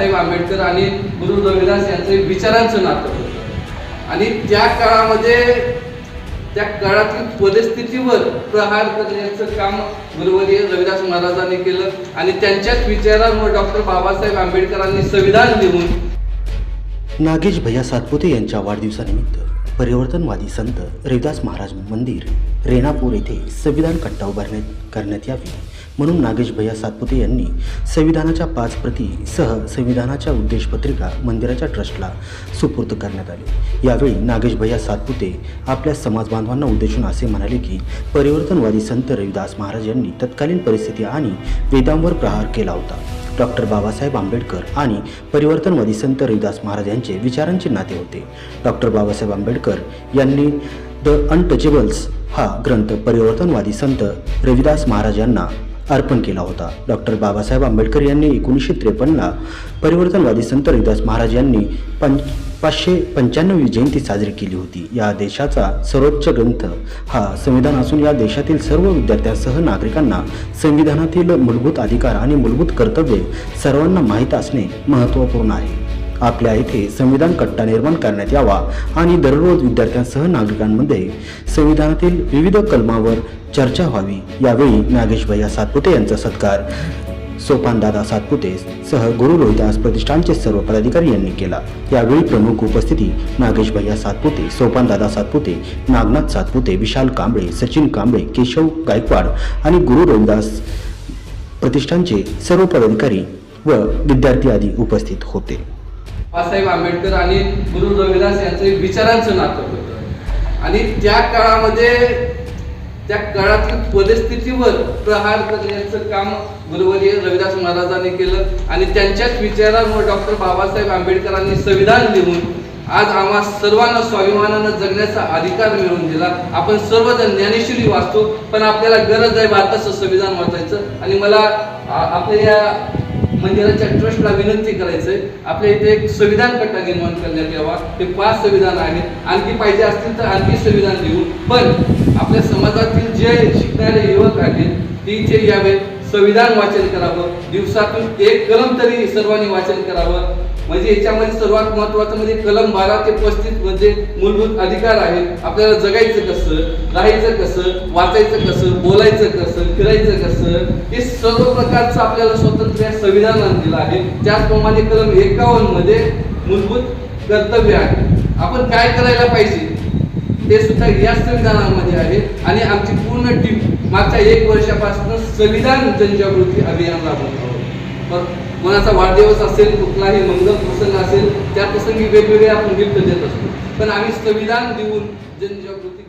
बाबासाहेब आंबेडकर आणि गुरु रविदास यांचं विचारांचं नातं. आणि त्या काळामध्ये त्या काळातील परिस्थितीवर प्रहार करण्याचं काम गुरुवर्य रविदास महाराजांनी केलं आणि त्यांच्याच विचारांवर डॉक्टर बाबासाहेब आंबेडकरांनी संविधान लिहून नागेश भैया सातपुते यांच्या वाढदिवसानिमित्त परिवर्तनवादी संत रविदास महाराज मंदिर रेणापूर येथे संविधान कट्टा उभारण्यात करण्यात यावी. म्हणून नागेश भैया सातपुते यांनी संविधानाच्या पाच प्रती सह संविधानाच्या उद्देशपत्रिका मंदिराच्या ट्रस्टला सुपूर्द करण्यात आली. यावेळी नागेश भैया सातपुते आपल्या समाजबांधवांना उद्देशून असे म्हणाले की परिवर्तनवादी संत रविदास महाराज यांनी तत्कालीन परिस्थिती आणि वेदांवर प्रहार केला होता. डॉक्टर बाबासाहेब आंबेडकर आणि परिवर्तनवादी संत रविदास महाराज यांचे विचारांचे नाते होते. डॉक्टर बाबासाहेब आंबेडकर यांनी द अनटचेबल्स हा ग्रंथ परिवर्तनवादी संत रविदास महाराज यांना अर्पण केला होता. डॉक्टर बाबासाहेब आंबेडकर यांनी एकोणीसशे त्रेपन्नला परिवर्तनवादी संत रविदास महाराज यांनी पंच पाचशे पंच्याण्णवी जयंती साजरी केली होती. या देशाचा सर्वोच्च ग्रंथ हा संविधान असून या देशातील सर्व विद्यार्थ्यांसह नागरिकांना संविधानातील मूलभूत अधिकार आणि मूलभूत कर्तव्ये सर्वांना माहीत असणे महत्त्वपूर्ण आहे. आपल्या इथे संविधान कट्टा निर्माण करण्यात यावा आणि दररोज विद्यार्थ्यांसह नागरिकांमध्ये संविधानातील विविध कलमावर चर्चा व्हावी. यावेळी नागेश भैया सातपुते यांचा सत्कार सोपानदादा सातपुते सह गुरु रोहिदास प्रतिष्ठानचे सर्व पदाधिकारी यांनी केला. यावेळी प्रमुख उपस्थिती नागेश भैया सातपुते सोपानदादा सातपुते नागनाथ सातपुते विशाल कांबळे सचिन कांबळे केशव गायकवाड आणि गुरु रोहिदास प्रतिष्ठानचे सर्व पदाधिकारी व विद्यार्थी आदी उपस्थित होते. बाबासाहेब आंबेडकर आणि गुरु रविदास यांचं विचारांचं नातं होतं. आणि त्या काळामध्ये त्या काळातील परिस्थितीवर प्रहार करण्याचं काम गुरुवर्य रविदास महाराजांनी केलं आणि त्यांच्याच विचारांवर डॉक्टर बाबासाहेब आंबेडकरांनी संविधान लिहून आज आम्हा सर्वांना स्वाभिमानानं जगण्याचा अधिकार मिळवून दिला. आपण सर्वजण ज्ञानेश्वरी वाचतो पण आपल्याला गरज आहे भारताचं संविधान वाचायचं. आणि मला आपल्या या मंदिराच्या ट्रस्टला विनंती करायचंय. आपल्या इथे एक संविधान कट्टा निर्माण करण्यात यावा. ते पाच संविधान आहेत. आणखी पाहिजे असतील तर आणखी संविधान देऊ. पण आपल्या समाजातील जे शिकणारे युवक आहेत ते इथे यावे. संविधान वाचन करावं. दिवसातून एक कलम तरी सर्वांनी वाचन करावं. म्हणजे याच्यामध्ये सर्वात महत्वाचं म्हणजे कलम बारा ते पस्तीस म्हणजे मूलभूत अधिकार आहेत. आपल्याला जगायचं कसं राहायचं कसं वाचायचं कसं बोलायचं कसं फिरायचं कसं हे सर्व प्रकारचं आपल्याला स्वातंत्र्य या दिलं आहे. त्याचप्रमाणे कलम एकावन्नमध्ये मूलभूत कर्तव्य आहे. आपण काय करायला पाहिजे? ते सुद्धा या संविधानामध्ये आहे. आणि आमची पूर्ण टीम मागच्या एक वर्षापासून संविधान जनजागृती अभियान राबवत आहोत. कोणाचा वाढदिवस असेल कुठलाही मंगल प्रसंग असेल त्या प्रसंगी वेगवेगळे आपण गिफ्ट देत असतो. पण आम्ही संविधान देऊन जनजागृती